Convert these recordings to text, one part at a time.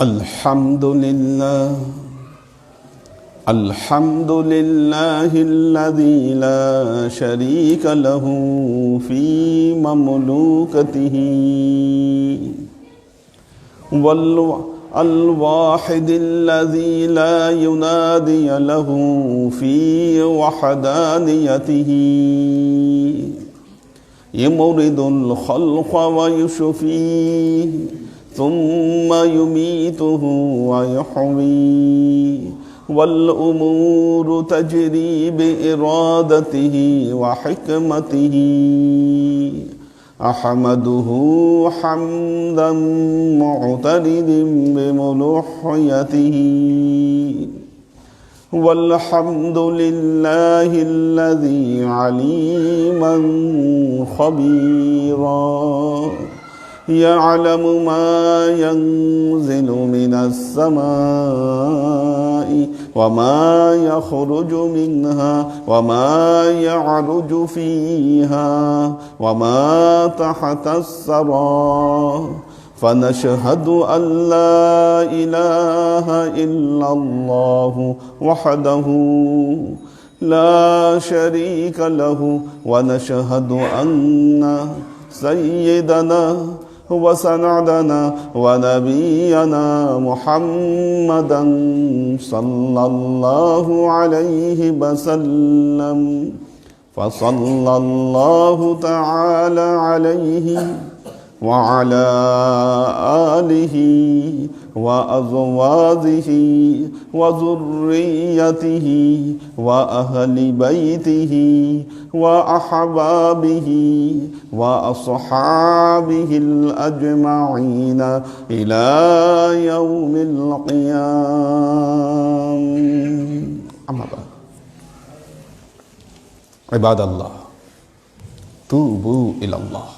الحمد لله الحمد لله الذي لا شريك له في مملوكته والواحد الذي لا ينادي له في وحدانيته يمرض الخلق ويشفيه. ثم يميته ويحويه والأمور تجري بإرادته وحكمته. أحمده حمدا معترد بملوحيته. والحمد لله الذي عليما خبيرا. يعلم ما ينزل من السماء وما يخرج منها وما يعرج فيها وما تحت الثرى فنشهد أن لا إله إلا الله وحده لا شريك له ونشهد أن سيدنا وسندنا ونبينا محمدا صلى الله عليه وسلم. فصلى الله تعالى عليه وعلى آله وأزواجه وذريته وأهل بيته وأحبابه وأصحابه الأجمعين إلى يوم القيامة. أما بعد. عباد الله توبوا إلى الله.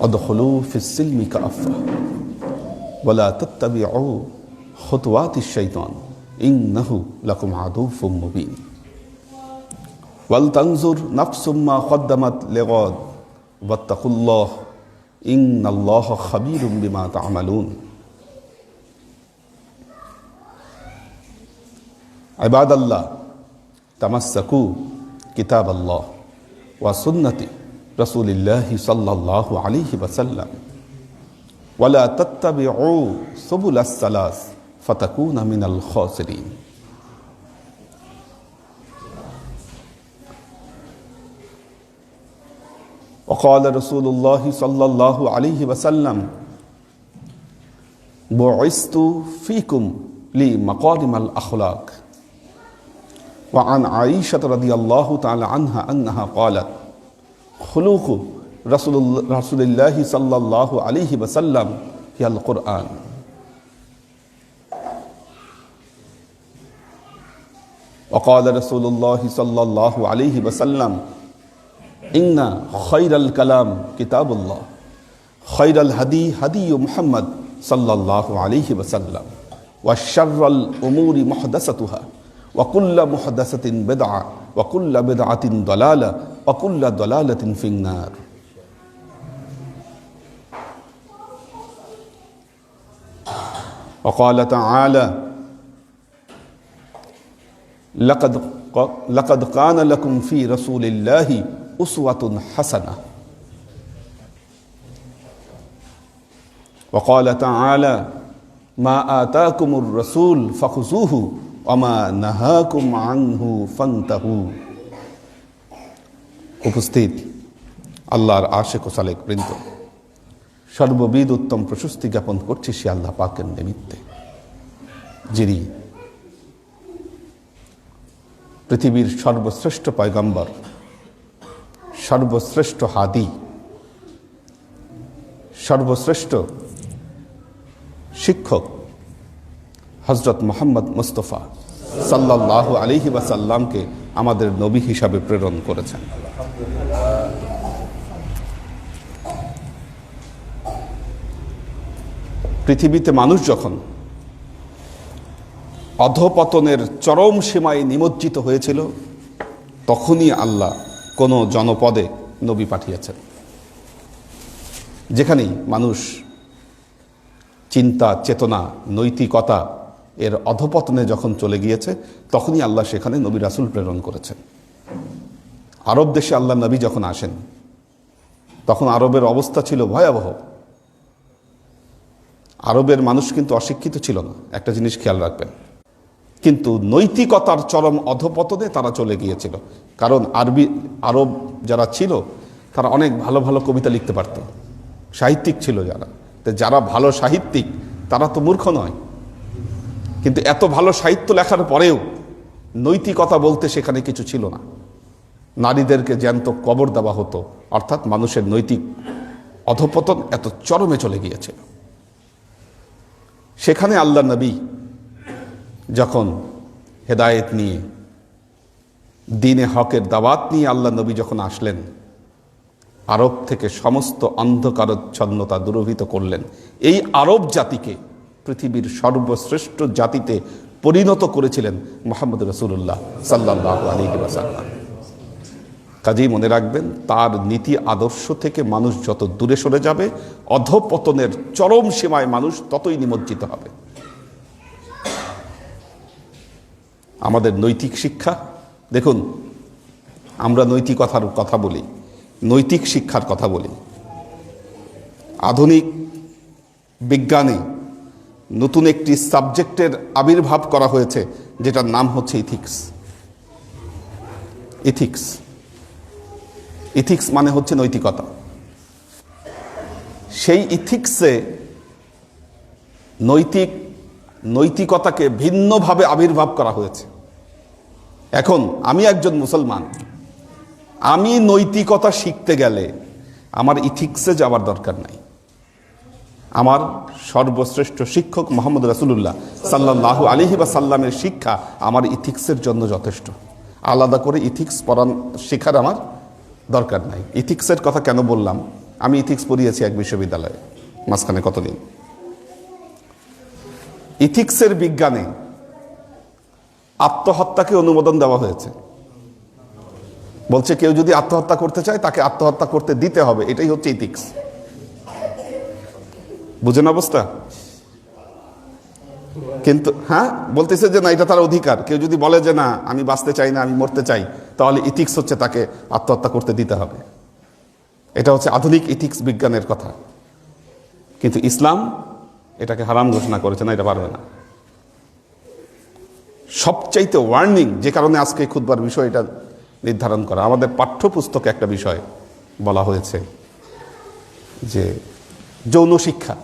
ادخلوا في السلم كافة. ولا تتبعوا خطوات الشيطان إنه لكم عدو مبين. ولتنظر نفس ما قدمت لغد واتقوا الله إن الله خبير بما تعملون. عباد الله تمسكوا كتاب الله وسنتي رسول الله صلى الله عليه وسلم. ولا تتبعوا سبل الثلاث فتكون من الخاسرين. وقال رسول الله صلى الله عليه وسلم بعثت فيكم لمقارم الأخلاق. وعن عائشة رضي الله تعالى عنها أنها قالت خلوق رسول الله رسول الله صلى الله عليه وسلم هي القرآن وقال رسول الله صلى الله عليه وسلم إن خير الكلام كتاب الله خير الهدي هدي محمد صلى الله عليه وسلم والشر الأمور محدثتها وكل محدثة بدعة وكل بدعة ضلالة وكل ضلالة في النار وقال تعالى لقد لقد كان لكم في رسول الله أسوة حسنة وقال تعالى ما آتاكم الرسول فخذوه وما নাহাকুম আনহু ফান্তাহু উপস্থিত আল্লাহর আশেক ও সালেক বৃন্দ সর্ববিদ উত্তম প্রশস্তি জ্ঞাপন করছি সে আল্লাহ পাকের নিমিত্তে। যিনি পৃথিবীর সর্বশ্রেষ্ঠ পয়গম্বর, সর্বশ্রেষ্ঠ হাদি, সর্বশ্রেষ্ঠ শিক্ষক হজরত মোহাম্মদ মুস্তফা সাল্লাহ আলিহি ওয়াসাল্লামকে আমাদের নবী হিসাবে প্রেরণ করেছেন। পৃথিবীতে মানুষ যখন অধপতনের চরম সীমায় নিমজ্জিত হয়েছিল, তখনই আল্লাহ কোনো জনপদে নবী পাঠিয়েছেন, যেখানেই মানুষ চিন্তা, চেতনা, নৈতিকতা এর অধপতনে যখন চলে গিয়েছে, তখনই আল্লাহ সেখানে নবী রাসুল প্রেরণ করেছেন। আরব দেশে আল্লাহ নবী যখন আসেন, তখন আরবের অবস্থা ছিল ভয়াবহ। আরবের মানুষ কিন্তু অশিক্ষিত ছিল না। একটা জিনিস খেয়াল রাখবেন। কিন্তু নৈতিকতার চরম অধপতনে তারা চলে গিয়েছিল। কারণ আরবি, আরব যারা ছিল, তারা অনেক ভালো ভালো কবিতা লিখতে পারত। সাহিত্যিক ছিল যারা। যারা ভালো সাহিত্যিক, তারা তো মূর্খ নয়। কিন্তু এত ভালো সাহিত্য লেখার পরেও নৈতিকতা বলতে সেখানে কিছু ছিল না। নারীদেরকে জ্যান্ত কবর দেওয়া হতো। অর্থাৎ মানুষের নৈতিক অধপতন এত চরমে চলে গিয়েছিল। সেখানে আল্লাহ নবী যখন হেদায়েত নিয়ে, দিনে হকের দাওয়াত নিয়ে আল্লাহ নবী যখন আসলেন, আরব থেকে সমস্ত অন্ধকারচ্ছন্নতা দূরভূত করলেন। এই আরব জাতিকে পৃথিবীর সর্বশ্রেষ্ঠ জাতিতে পরিণত করেছিলেন মোহাম্মদ রসুল্লাহ সাল্লাহ আলী ওয়াসাল্লাম। কাজেই মনে রাখবেন, তার নীতি আদর্শ থেকে মানুষ যত দূরে সরে যাবে, অধপতনের চরম সীমায় মানুষ ততই নিমজ্জিত হবে। আমাদের নৈতিক শিক্ষা, দেখুন, আমরা নৈতিকতার কথা বলি, নৈতিক শিক্ষার কথা বলি। আধুনিক বিজ্ঞানে নতুন একটি সাবজেক্টের আবির্ভাব করা হয়েছে, যেটার নাম হচ্ছে ইথিক্স ইথিক্স ইথিক্স মানে হচ্ছে নৈতিকতা। সেই ইথিক্সে নৈতিক, নৈতিকতাকে ভিন্নভাবে আবির্ভাব করা হয়েছে। এখন আমি একজন মুসলমান, আমি নৈতিকতা শিখতে গেলে আমার ইথিক্সে যাওয়ার দরকার নাই। আমার সর্বশ্রেষ্ঠ শিক্ষক মোহাম্মদ রাসুলুল্লাহ সাল্লাহ আলিহি বা সাল্লামের শিক্ষা আমার ইথিক্সের জন্য যথেষ্ট। আলাদা করে ইথিক্স পড়ান, শেখার আমার দরকার নাই। ইথিক্সের কথা কেন বললাম? আমি ইথিক্স পড়িয়েছি এক বিশ্ববিদ্যালয়ে, মাঝখানে কতদিন? ইথিক্সের বিজ্ঞানে আত্মহত্যাকে অনুমোদন দেওয়া হয়েছে। বলছে কেউ যদি আত্মহত্যা করতে চায়, তাকে আত্মহত্যা করতে দিতে হবে। এটাই হচ্ছে ইথিক্স বুঝেন অবস্থা? কিন্তু হ্যাঁ? বলতেছে যে না, এটা তার অধিকার। কেউ যদি বলে যে না, আমি বাঁচতে চাই না, আমি মরতে চাই তাহলে ইথিক্স হচ্ছে তাকে আত্মহত্যা করতে দিতে হবে। এটা হচ্ছে আধুনিক ইথিক্স বিজ্ঞানের কথা। কিন্তু ইসলাম এটাকে হারাম ঘোষণা করেছে না, এটা পারবে না। সবচাইতে ওয়ার্নিং যে কারণে আজকে খুদবার বিষয় এটা নির্ধারণ করা। আমাদের পাঠ্যপুস্তকে একটা বিষয় বলা হয়েছে যে যৌন শিক্ষা।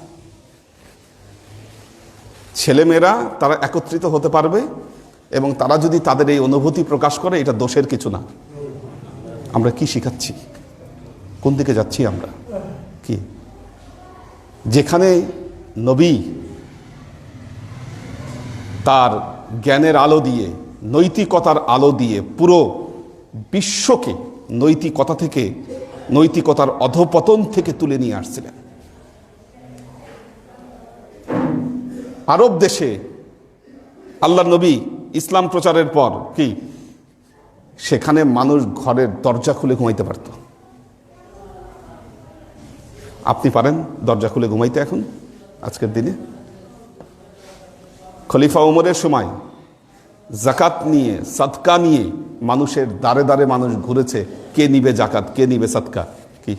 ছেলেমেয়েরা তারা একত্রিত হতে পারবে এবং তারা যদি তাদের এই অনুভূতি প্রকাশ করে, এটা দোষের কিছু না। আমরা কি শিখাচ্ছি? কোন দিকে যাচ্ছি আমরা? কি? যেখানে নবী তার জ্ঞানের আলো দিয়ে, নৈতিকতার আলো দিয়ে পুরো বিশ্বকে নৈতিকতা থেকে, নৈতিকতার অধপতন থেকে তুলে নিয়ে আসছিলেন। আরব দেশে আল্লাহ নবী ইসলাম প্রচারের পর কি? সেখানে মানুষ ঘরের দরজা খুলে ঘুমাইতে পারত। আপনি পারেন দরজা খুলে ঘুমাইতে এখন, আজকের দিনে। খলিফা উমরের সময় জাকাত নিয়ে, সাদকা নিয়ে মানুষের দাঁড়ে দাঁড়ে মানুষ ঘুরেছে, কে নিবে জাকাত, কে নিবে সাদকা, কি?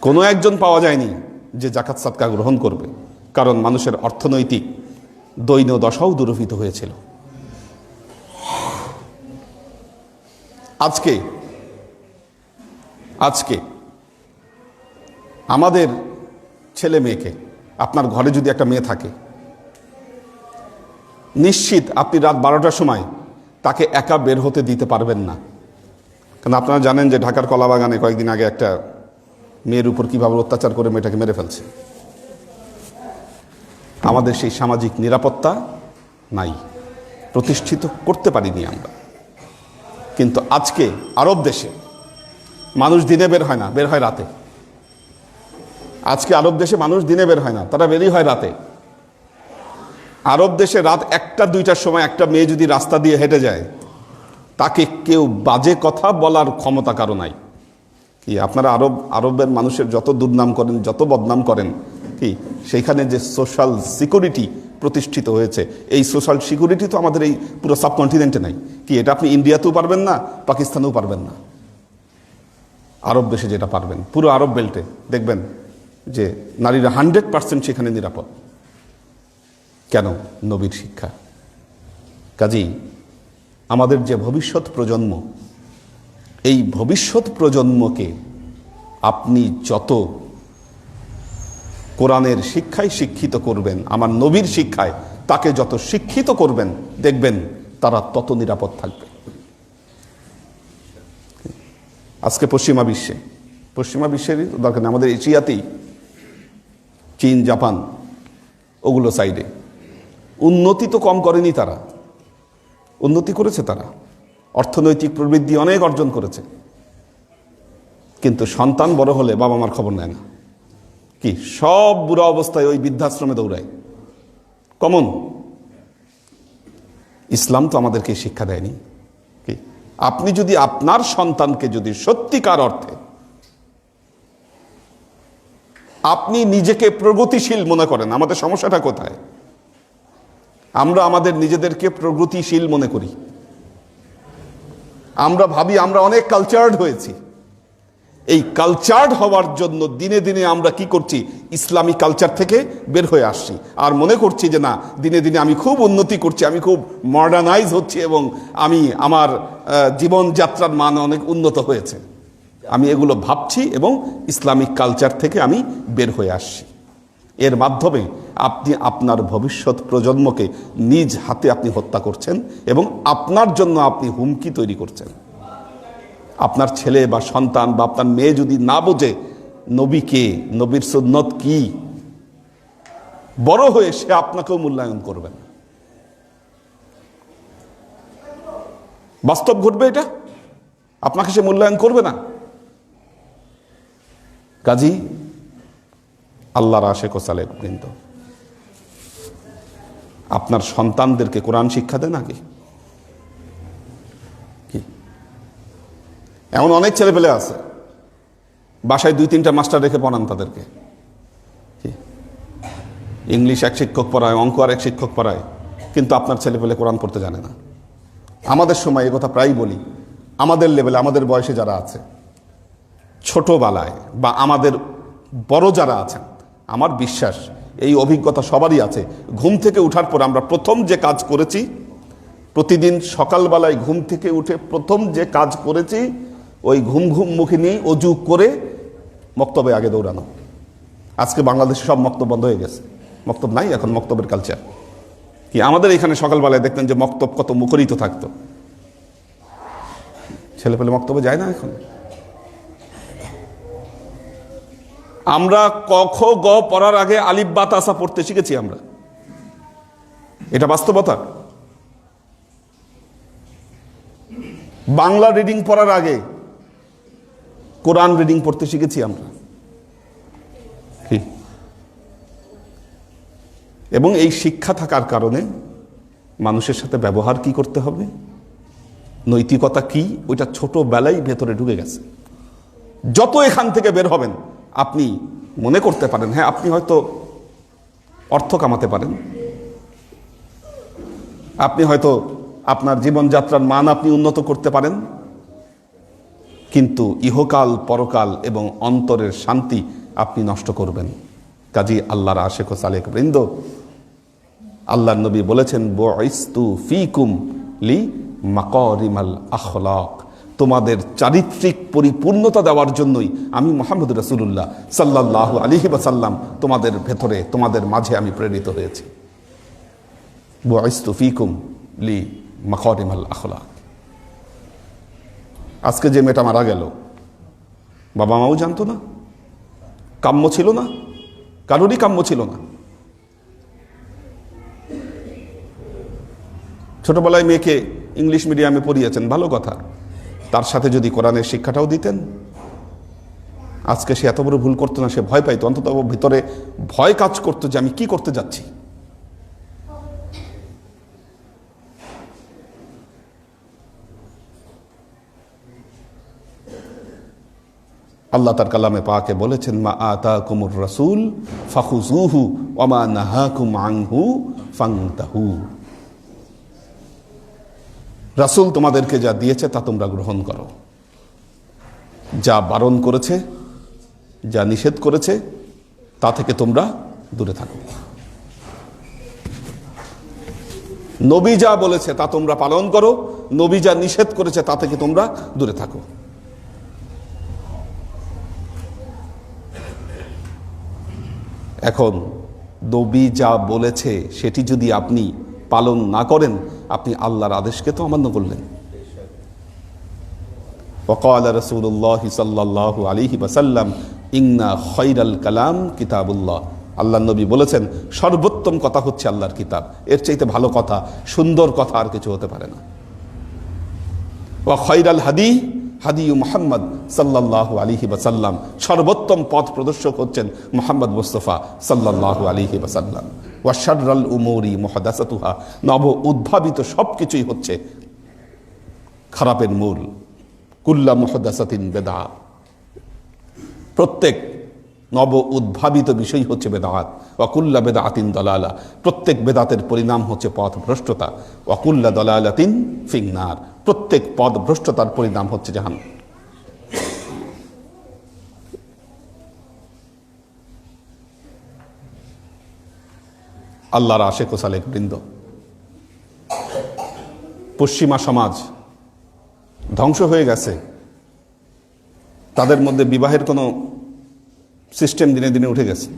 কোনো একজন পাওয়া যায়নি যে জাকাত, সাদকা গ্রহণ করবে, কারণ মানুষের অর্থনৈতিক দৈন্য দশাও দুরভিত হয়েছিল। আজকে আজকে আমাদের ছেলে মেয়েকে, আপনার ঘরে যদি একটা মেয়ে থাকে, নিশ্চিত আপনি রাত বারোটার সময় তাকে একা বের হতে দিতে পারবেন না। কারণ আপনারা জানেন যে ঢাকার কলাবাগানে কয়েকদিন আগে একটা মেয়ের উপর কীভাবে অত্যাচার করে মেয়েটাকে মেরে ফেলছে। আমাদের সেই সামাজিক নিরাপত্তা নাই, প্রতিষ্ঠিত করতে পারিনি আমরা। কিন্তু আজকে আরব দেশে মানুষ দিনে বের হয় না, বের হয় রাতে। আজকে আরব দেশে মানুষ দিনে বের হয় না, তারা বেরই হয় রাতে। আরব দেশে রাত একটা, দুইটার সময় একটা মেয়ে যদি রাস্তা দিয়ে হেঁটে যায়, তাকে কেউ বাজে কথা বলার ক্ষমতা কারও নাই। কি আপনারা আরব, আরবের মানুষের যত দুর্নাম করেন, যত বদনাম করেন কি? সেইখানে যে সোশ্যাল সিকিউরিটি প্রতিষ্ঠিত হয়েছে, এই সোশ্যাল সিকিউরিটি তো আমাদের এই পুরো সাবকন্টিনেন্টে নাই। কি, এটা আপনি ইন্ডিয়াতেও পারবেন না পাকিস্তানেও পারবেন না? আরব দেশে যেটা পারবেন, পুরো আরব বেল্টে দেখবেন যে নারীরা হান্ড্রেড পার্সেন্ট সেখানে নিরাপদ। কেন? নবীর শিক্ষা। কাজেই আমাদের যে ভবিষ্যৎ প্রজন্ম, এই ভবিষ্যৎ প্রজন্মকে আপনি যত কোরআনের শিক্ষায় শিক্ষিত করবেন, আমার নবীর শিক্ষায় তাকে যত শিক্ষিত করবেন, দেখবেন তারা তত নিরাপদ থাকবে। আজকে পশ্চিমা বিশ্বে, পশ্চিমা বিশ্বের দরকার আমাদের এশিয়াতেই চীন, জাপান, ওগুলো সাইডে। উন্নতি তো কম করেনি তারা, উন্নতি করেছে তারা। অর্থনৈতিক প্রবৃদ্ধি অনেক অর্জন করেছে। কিন্তু সন্তান বড় হলে বাবা মার খবর নেয় না। কি? সব বুড়ো অবস্থায় ওই বৃদ্ধাশ্রমে দৌড়ায়। কমন। ইসলাম তো আমাদেরকে শিক্ষা দেয়নি। কি? আপনি যদি আপনার সন্তানকে যদি সত্যিকার অর্থে আপনি নিজেকে প্রগতিশীল মনে করেন, আমাদের সমস্যাটা কোথায়? আমরা আমাদের নিজেদেরকে প্রগতিশীল মনে করি। আমরা ভাবি আমরা অনেক কালচার্ড হয়েছি। এই কালচার্ড হওয়ার জন্য দিনে দিনে আমরা কি করছি? ইসলামী কালচার থেকে বের হয়ে আসছি। আর মনে করছি যে না, দিনে দিনে আমি খুব উন্নতি করছি, আমি খুব মডার্নাইজ হচ্ছি এবং আমি আমার জীবনযাত্রার মান অনেক উন্নত হয়েছে। আমি এগুলো ভাবছি এবং ইসলামিক কালচার থেকে আমি বের হয়ে আসছি। এর মাধ্যমে আপনি আপনার ভবিষ্যৎ প্রজন্মকে নিজ হাতে আপনি হত্যা করছেন এবং আপনার জন্য আপনি হুমকি তৈরি করছেন। আপনার ছেলে বা সন্তান বা আপনার মেয়ে যদি না বোঝে নবী কে নবীর সুন্নত কি? বড় হয়ে সে আপনাকেও মূল্যায়ন করবেন বাস্তব ঘটবে এটা? আপনাকে সে মূল্যায়ন করবে না? কাজী, আল্লাহর আশেক সালেক কিন্তু আপনার সন্তানদেরকে কোরআন শিক্ষা দেন আগে। এমন অনেক ছেলে পেলে আছে। বাসায় দুই, তিনটা মাস্টার রেখে পড়ান তাদেরকে। ইংলিশ এক শিক্ষক পড়ায়, অঙ্ক আর এক শিক্ষক পড়ায়, কিন্তু আপনার ছেলে পেলে কোরআন পড়তে জানে না। আমাদের সময় এ কথা প্রায়ই বলি, আমাদের লেভেলে, আমাদের বয়সে যারা আছে, ছোটোবেলায় বা আমাদের বড় যারা আছেন, আমার বিশ্বাস এই অভিজ্ঞতা সবারই আছে। ঘুম থেকে উঠার পর আমরা প্রথম যে কাজ করেছি, প্রতিদিন সকালবেলায় ঘুম থেকে উঠে প্রথম যে কাজ করেছি ওই ঘুম ঘুম মুখে নিয়েই অজু করে মক্তবে আগে দৌড়ানো। আজকে বাংলাদেশে সব মক্তব বন্ধ হয়ে গেছে। মক্তব নাই, এখন মক্তবের কালচার কি আমাদের এখানে সকালবেলায় দেখতেন যে মক্তব কত মুখরিত থাকতো। ছেলে পেলে মক্তবে যায় না এখন। আমরা ক, খ, গ পড়ার আগে আলিফ, বা তাসা পড়তে শিখেছি আমরা। এটা বাস্তবতা। বাংলা রিডিং পড়ার আগে কোরআন রিডিং পড়তে শিখেছি আমরা। কি? এবং এই শিক্ষা থাকার কারণে মানুষের সাথে ব্যবহার কি করতে হবে? নৈতিকতা কি? ওইটা ছোটবেলায় ভেতরে ঢুকে গেছে। যত এখান থেকে বের হবেন আপনি মনে করতে পারেন হ্যাঁ আপনি হয়তো অর্থ কামাতে পারেন। আপনি হয়তো আপনার জীবনযাত্রার মান আপনি উন্নত করতে পারেন। কিন্তু ইহকাল, পরকাল এবং অন্তরের শান্তি আপনি নষ্ট করবেন। কাজী আল্লাহর আশেখ সালেক বৃন্দ আল্লাহ নবী বলেছেন বইস্তু ফিকুম লি মাকরিমাল আখলাক। তোমাদের চারিত্রিক পরিপূর্ণতা দেওয়ার জন্যই আমি মোহাম্মদ রসুল্লাহ সাল্লাহ আলিহি বাসাল্লাম তোমাদের ভেতরে, তোমাদের মাঝে আমি প্রেরিত হয়েছি। বয়স্তু ফিকুম লি মাকরিমাল আখলাক। আজকে যে মেয়েটা মারা গেল, বাবা মাও জানতো না, কাম্য ছিল না, কারোরই কাম্য ছিল না। ছোটবেলায় মেয়েকে ইংলিশ মিডিয়ামে পড়িয়েছেন, ভালো কথা। তার সাথে যদি কোরআনের শিক্ষাটাও দিতেন, আজকে সে এত বড় ভুল করতো না, সে ভয় পাইতো। অন্তত ভিতরে ভয় কাজ করতো যে আমি কি করতে যাচ্ছি। আল্লাহ তার কালামে পাকে বলেছেন, মা আতা কুমুর রসুল ফাখুজুহু ওমা নাহাকুম আনহু ফাংতাহু রাসূল তোমাদেরকে যা দিয়েছে তা তোমরা গ্রহণ করো। যা বারণ করেছে, যা নিষেধ করেছে, তা থেকে তোমরা দূরে থাকো। নবী যা বলেছে তা তোমরা পালন করো, নবী যা নিষেধ করেছে তা থেকে তোমরা দূরে থাকো। এখন নবী যা বলেছে সেটি যদি আপনি পালন না করেন আপনি আল্লাহর আদেশকে তো অমান্য করলেন وقال رسول الله صلى الله عليه وسلم ইন্না খৈরাল কালাম কিতাবুল্লাহ আল্লাহ নবী বলেছেন সর্বোত্তম কথা হচ্ছে আল্লাহর কিতাব এর চাইতে ভালো কথা সুন্দর কথা আর কিছু হতে পারে না ও খৈরাল হাদি হাদি মোহাম্মদ সাল্লাহ আলিহি বাসাল্লাম সর্বোত্তম পথ প্রদর্শক হচ্ছেন মোহাম্মদ মুস্তফা সাল্লাহ আলিহি বাসাল্লাম ওয়াশার্রাল উমৌরি মহাদাসাতুহা। নব উদ্ভাবিত সব কিছুই হচ্ছে খারাপের মূল। কুল্লা মহাদাসাতিন বেদা প্রত্যেক নব উদ্ভাবিত বিষয় হচ্ছে বেদাত। অকুল্লা বেদা আতিন দলালা। প্রত্যেক বেদাতের পরিণাম হচ্ছে পথ ভ্রষ্টতা ওয়াকুল্লা দলালাতিন ফিংনার প্রত্যেক পদ ভ্রষ্টতার পরিণাম হচ্ছে জাহান আল্লাহর আশেক সালেক বৃন্দ। পশ্চিমা সমাজ ধ্বংস হয়ে গেছে। তাদের মধ্যে বিবাহের কোনো সিস্টেম দিনে দিনে উঠে গেছে।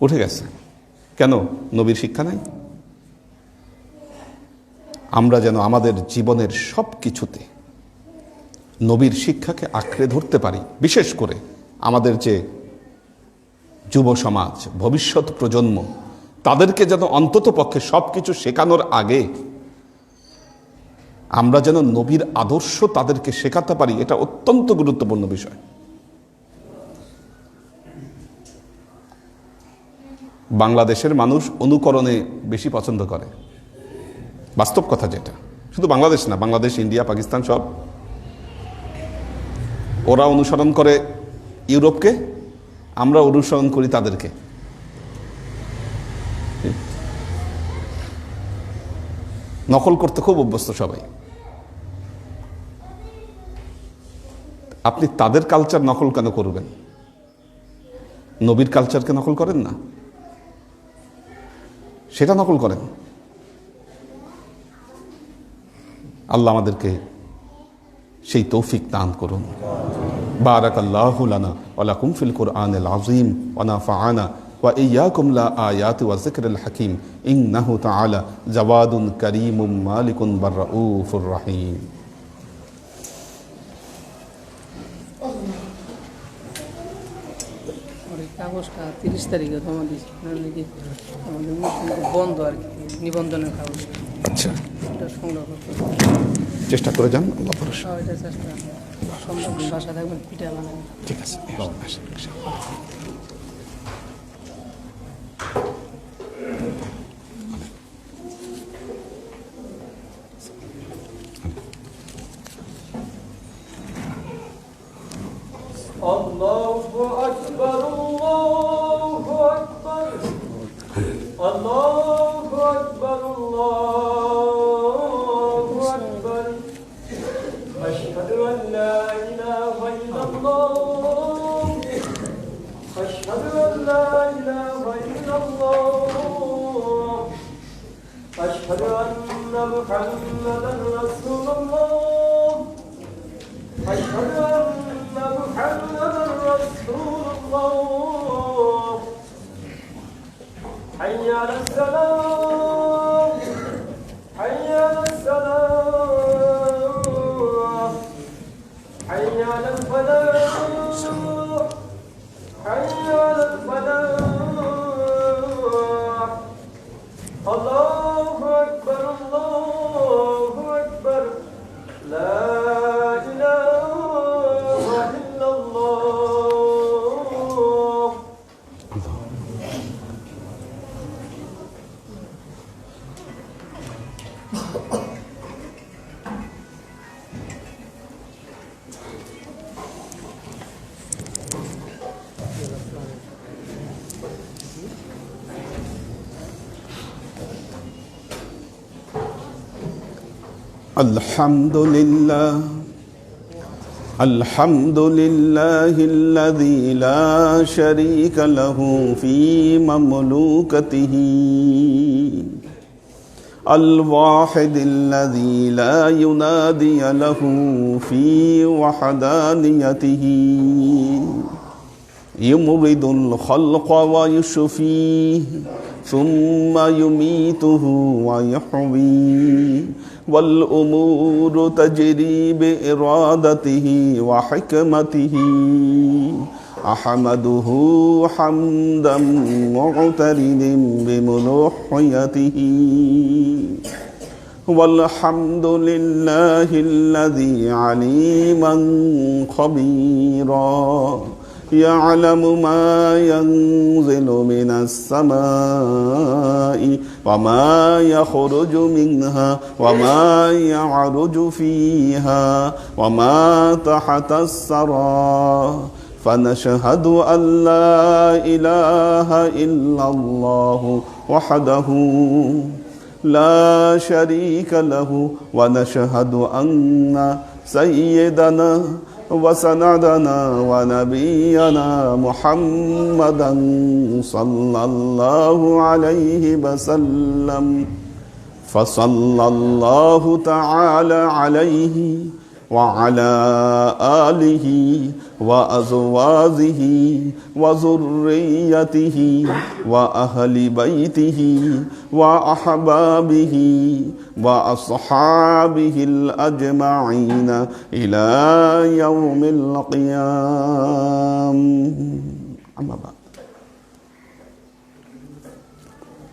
উঠে গেছে। কেন? নবীর শিক্ষা নাই। আমরা যেন আমাদের জীবনের সব কিছুতে নবীর শিক্ষাকে আঁকড়ে ধরতে পারি। বিশেষ করে আমাদের যে যুব সমাজ, ভবিষ্যৎ প্রজন্ম, তাদেরকে যেন অন্তত পক্ষে সব কিছু শেখানোর আগে আমরা যেন নবীর আদর্শ তাদেরকে শেখাতে পারি, এটা অত্যন্ত গুরুত্বপূর্ণ বিষয়। বাংলাদেশের মানুষ অনুকরণে বেশি পছন্দ করে। বাস্তব কথা যেটা। শুধু বাংলাদেশ না, বাংলাদেশ, ইন্ডিয়া, পাকিস্তান সব। ওরা অনুসরণ করে ইউরোপকে, আমরা অনুসরণ করি তাদেরকে। নকল করতে খুব অভ্যস্ত সবাই। আপনি তাদের কালচার নকল কেন করবেন? নবীর কালচারকে নকল করেন না? সেটা নকল করেন। আল্লাহ আমাদেরকে সেই তৌফিক দান করুন। বারাক আল্লাহ কুমফিল কোরআন আজিম ওয়ানাফাআনা ওয়া ইয়াকুম লা আয়াতি ওয়া যিকরিল হাকিম। ইন্নাহু তাআলা জাওয়াদুন কারীমুম মালিকুন বাররাউফুর রহিম আর এই কাগজটা তিরিশ তারিখে জমা দিয়েছি। নাকি আমাদের বন্ধ আর কি নিবন্ধনের কাগজ। আচ্ছা। এটা সংগ্রহ করতে চেষ্টা করে যান আল্লাহ ভরসা। হবে। এটা চেষ্টা সম্ভব বাসা থাকবেন পিঠা বানাবেন। ঠিক আছে الحمد لله الحمد لله الذي لا شريك له في مملوكته الواحد الذي لا ينادي له في وحدانيته يمرض الخلق ويشفيه ثم يميته ويحويه والأمور تجري بإرادته وحكمته. أحمده حمدا معترد بملوحيته. والحمد لله الذي عليما خبيرا. يعلم ما ينزل من السماء وما يخرج منها وما يعرج فيها وما تحت الثرى فنشهد أن لا إله إلا الله وحده لا شريك له ونشهد أن سيدنا وسندنا ونبينا محمدا صلى الله عليه وسلم. فصلى الله تعالى عليه وعلى آله وأزواجه وذريته وأهل بيته وأحبابه وأصحابه الأجمعين إلى يوم القيام. أما بعد.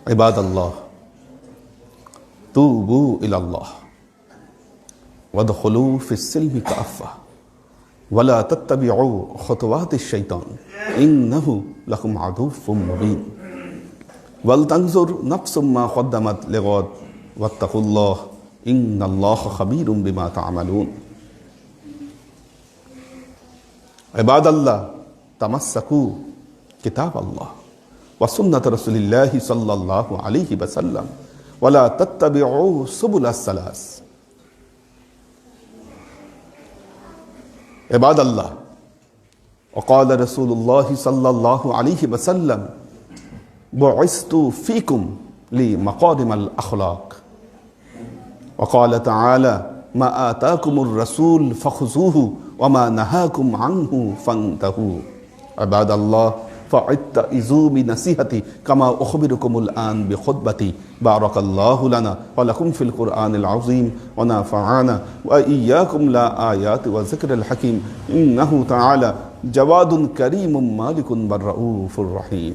عباد الله توبوا إلى الله. وادخلوا في السلم كأفة. ولا تتبعوا خطوات الشيطان. إنه لكم عدو مبين. ولتنظر نفس ما قدمت لغد. واتقوا الله. إن الله خبير بما تعملون. عباد الله تمسكوا كتاب الله وسنة رسول الله صلى الله عليه وسلم. ولا تتبعوا سبل الثلاث. عباد الله وقال رسول الله صلى الله عليه وسلم بعثت فيكم لمقادم الأخلاق. وقال تعالى ما آتاكم الرسول فخذوه وما نهاكم عنه فانتهوا. عباد الله فاتئذوا بنصيحتي كما أخبركم الآن بخطبتي. بارك الله لنا ولكم في القرآن العظيم ونفعنا وإياكم لا آيات وذكر الحكيم. إنه تعالى جواد كريم مالك بالرؤوف الرحيم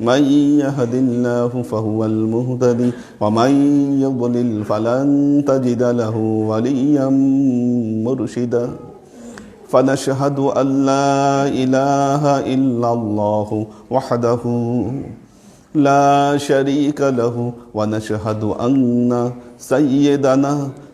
من يهد الله فهو المهتدي ومن يضلل فلن تجد له وليا مرشدا. فنشهد أن لا إله إلا الله وحده لا شريك له ونشهد أن سيدنا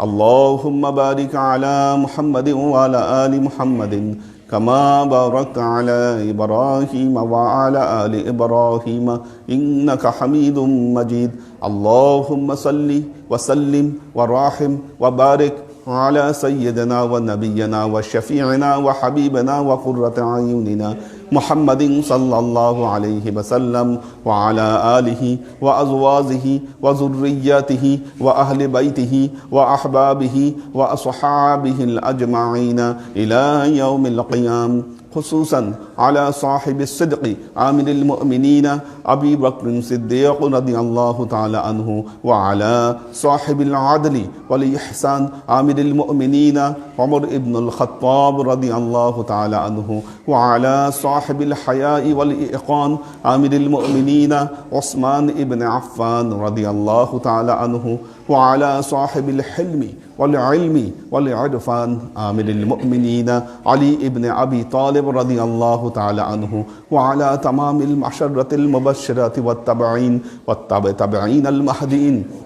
اللهم بارك على محمد وعلى آل محمد كما باركت على إبراهيم وعلى آل إبراهيم إنك حميد مجيد. اللهم صل وسلم وراحم وبارك على سيدنا ونبينا وشفيعنا وحبيبنا وقرة أعيننا محمد صلى الله عليه وسلم وعلى آله وأزواجه وذرياته وأهل بيته وأحبابه وأصحابه الأجمعين إلى يوم القيامة خصوصا على صاحب الصدق عامل المؤمنين. أبي بكر الصديق رضي الله تعالى عنه وعلى صاحب العدل والإحسان عامل المؤمنين. عمر بن الخطاب رضي الله تعالى عنه وعلى صاحب الحياء والإيقان عامل المؤمنين. عثمان بن عفان رضي الله تعالى عنه وعلى صاحب الحلم والعلم والعرفان عامل المؤمنين علي بن أبي طالب رضي الله تعالى عنه. وعلى تمام المعشرة المبشرة والتبعين والتبعين المهديين.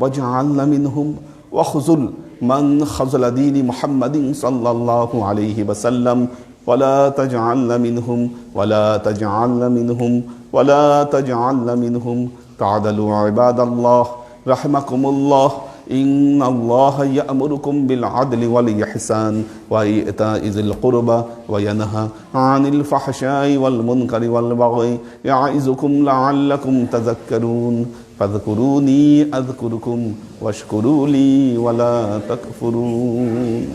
واجعلنا منهم وخذل من خذل دين محمد صلى الله عليه وسلم. ولا تجعلنا منهم ولا تجعلنا منهم ولا تجعلنا منهم. تعدلوا عباد الله رحمكم الله. إن الله يأمركم بالعدل والإحسان وإيتاء ذي القربى وينهى عن الفحشاء والمنكر والبغي يعظكم لعلكم تذكرون. فاذكروني أذكركم واشكروا لي ولا تكفرون